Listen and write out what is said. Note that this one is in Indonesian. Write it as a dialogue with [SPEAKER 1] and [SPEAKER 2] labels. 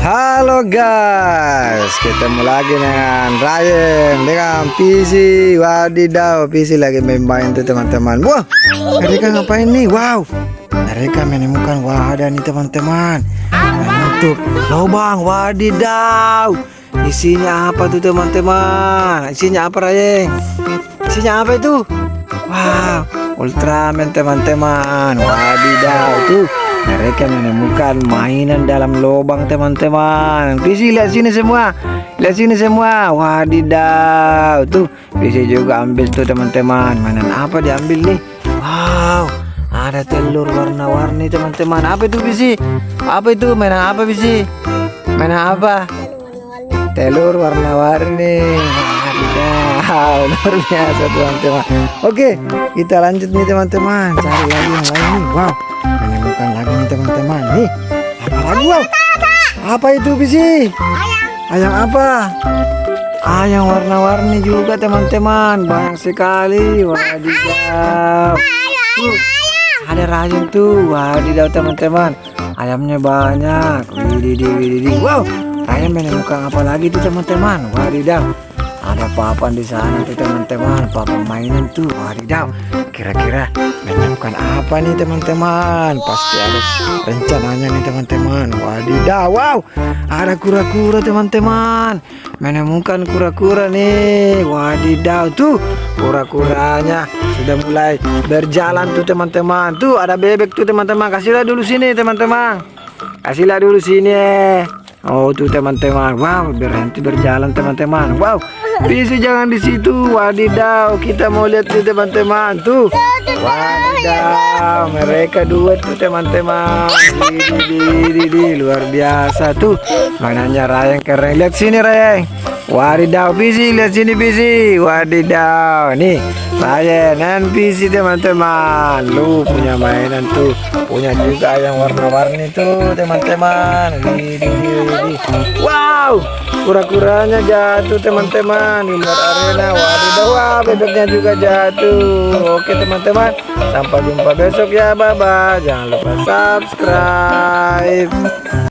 [SPEAKER 1] Halo guys, ketemu lagi dengan Ryan dengan PC. Wadidaw, PC lagi main-main tuh teman-teman. Wah, mereka ngapain nih? Wow, mereka menemukan wadah nih teman-teman. Menutup lubang. Wadidaw, isinya apa tuh teman-teman? Isinya apa Ryan? Isinya apa itu? Wow, Ultraman teman-teman. Wadidaw tuh. Mereka menemukan mainan dalam lubang teman-teman. Visi lihat sini semua. Lihat sini semua. Wadidaw. Tuh, Visi juga ambil tuh teman-teman. Mainan apa diambil nih? Wow. Ada telur warna-warni teman-teman. Apa itu Visi? Apa itu? Mainan apa Visi? Mainan apa? Telur warna-warni. Wadidaw. Luar biasa teman-teman. Oke, kita lanjut nih teman-teman. Cari lagi yang lain nih. Wow menemukan lagi nih teman-teman. Nih apa lagi wow apa itu bisi? Ayam. Apa? Ayam warna-warni juga teman-teman. Banyak sekali. Wadidaw tuh ada rayun tuh. Wadidaw teman-teman. Ayamnya banyak. Wow ayam menemukan apa lagi tuh teman-teman? Wadidaw ada papan di sana tuh teman-teman. Papan mainan tuh wadidaw. Kira-kira menemukan apa nih teman-teman? Pasti ada rencananya nih teman-teman. Wadidaw wow. Ada kura-kura teman-teman. Menemukan kura-kura nih. Wadidaw tuh. Kura-kuranya sudah mulai berjalan tuh teman-teman. Tuh ada bebek tuh teman-teman. Kasihlah dulu sini teman-teman. Kasihlah dulu sini. Oh tuh teman-teman, wow berhenti berjalan teman-teman, wow bisa jangan di situ, wadidaw kita mau lihat nih teman-teman. Tuh, wadidaw mereka dua tuh teman-teman, di di luar biasa. Tuh, mainannya Rayang keren, lihat sini Rayang, wadidaw bisi lihat sini bisi, wadidaw nih. Dan bisi teman-teman, lu punya mainan tuh, punya juga yang warna-warni tuh teman-teman, Wow, kura-kuranya jatuh teman-teman di luar arena. Waduh, wah bebeknya juga jatuh. Oke teman-teman, sampai jumpa besok ya, bye bye. Jangan lupa subscribe.